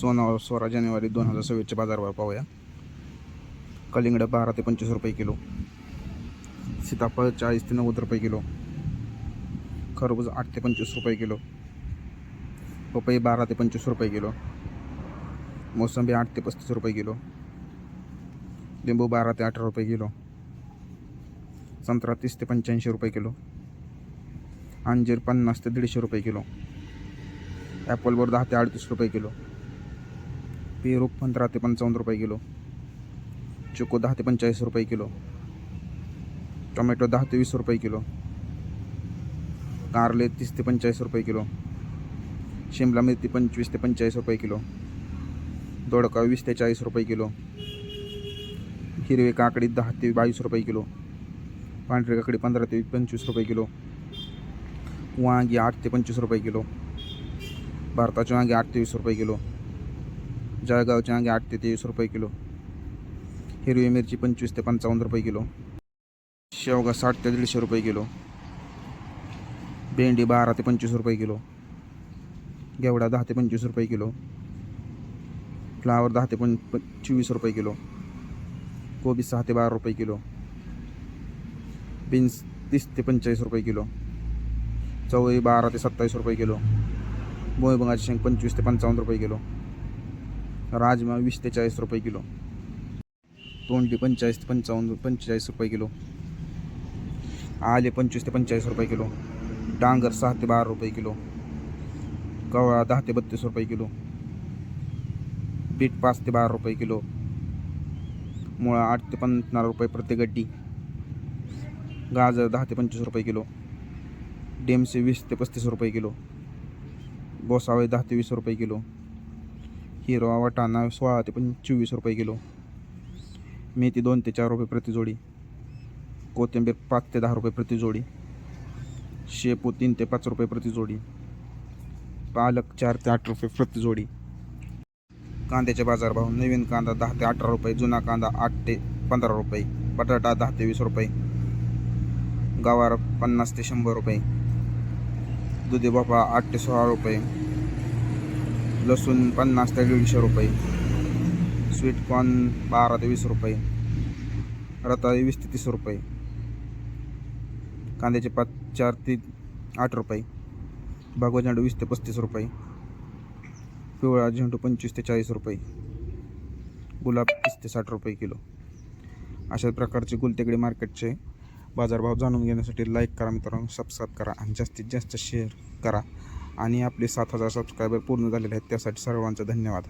सोना सोळा जानेवारी दोन हजार सव्वीसचे बाजारभाव पाहूया. कलिंगड बारा ते पंचवीस रुपये किलो. सीताफळ चाळीस ते नव्वद रुपये किलो. खरबूज आठ ते पंचवीस रुपये किलो. पपई बारा ते पंचवीस रुपये किलो. मोसंबी आठ ते पस्तीस रुपये किलो. लिंबू बारा ते अठरा रुपये किलो. संत्रा तीस ते पंच्याऐंशी रुपये किलो. अंजीर पन्नास ते दीडशे रुपये किलो. ॲपलवर दहा ते अडतीस रुपये किलो. पेरू पंधरा ते पंचावन्न रुपये किलो चिकू दहा ते पंचेचाळीस रुपये किलो टोमॅटो दहा ते वीस रुपये किलो कारले तीस ते पंचेचाळीस रुपये किलो शिमला मिरची पंचवीस ते पंचेचाळीस रुपये किलो दोडका वीस ते चाळीस रुपये किलो हिरवे काकडी दहा ते बावीस रुपये किलो पांढरी काकडी पंधरा ते पंचवीस रुपये किलो वांगी आठ ते पंचवीस रुपये किलो भारताची वांगी आठ ते वीस रुपये किलो जळगावचे वांगे आठ ते तेवीस रुपये किलो हिरवी मिरची पंचवीस ते पंचावन्न रुपये किलो शेवगा साठ ते दीडशे रुपये किलो भेंडी बारा ते पंचवीस रुपये किलो घेवडा दहा ते पंचवीस रुपये किलो फ्लावर दहा ते पं प- चोवीस रुपये किलो कोबी सहा ते बारा रुपये किलो बीन्स तीस ते पंचेचाळीस रुपये किलो चवळी बारा ते सत्तावीस रुपये किलो भुईमुगाची शेंग पंचवीस ते पंचावन्न रुपये किलो राजमा वीस ते चाळीस रुपये किलो. तोंडी पंचेचाळीस ते पंचावन्न पंचेचाळीस रुपये किलो. आले पंचवीस ते पंचेचाळीस रुपये किलो. डांगर सहा ते बारा रुपये किलो. कवळा दहा ते बत्तीस रुपये किलो. बीट पाच ते बारा रुपये किलो. मुळा आठ ते पन्नास रुपये प्रति गड्डी. गाजर दहा ते पंचवीस रुपये किलो. डेमसे वीस ते पस्तीस रुपये किलो. बोसावळे दहा ते वीस रुपये किलो. हिरवा वाटाणा सोळा ते पंचवीस रुपये किलो. मेथी दोन ते चार रुपये प्रतिजोडी कोथिंबीर पाच ते दहा रुपये प्रतिजोडी शेपू तीन ते पाच रुपये प्रतिजोडी पालक चार ते आठ रुपये प्रतिजोडी कांद्याचे बाजारभाव नवीन कांदा दहा ते अठरा रुपये जुना कांदा आठ ते पंधरा रुपये बटाटा दहा ते वीस रुपये गवार पन्नास ते शंभर रुपये दुधी भोपळा आठ ते सोळा रुपये लसूण पन्नास ते दीडशे रुपये. स्वीट कॉर्न बारा ते वीस रुपये. रताळी वीस ते तीस रुपये. कांद्याचे पाच चार ते आठ रुपये. भगवा झेंडू वीस ते पस्तीस रुपये. पिवळा झेंडू पंचवीस ते चाळीस रुपये. गुलाब तीस ते साठ रुपये किलो. अशा प्रकारचे गुलतेगडी मार्केटचे बाजारभाव जाणून घेण्यासाठी लाईक करा मित्रांनो सबस्क्राईब करा आणि जास्तीत जास्त शेअर करा. आणि आपले सात हजार सबस्क्रायबर पूर्ण झालेले आहेत त्यासाठी सर्वांचा धन्यवाद.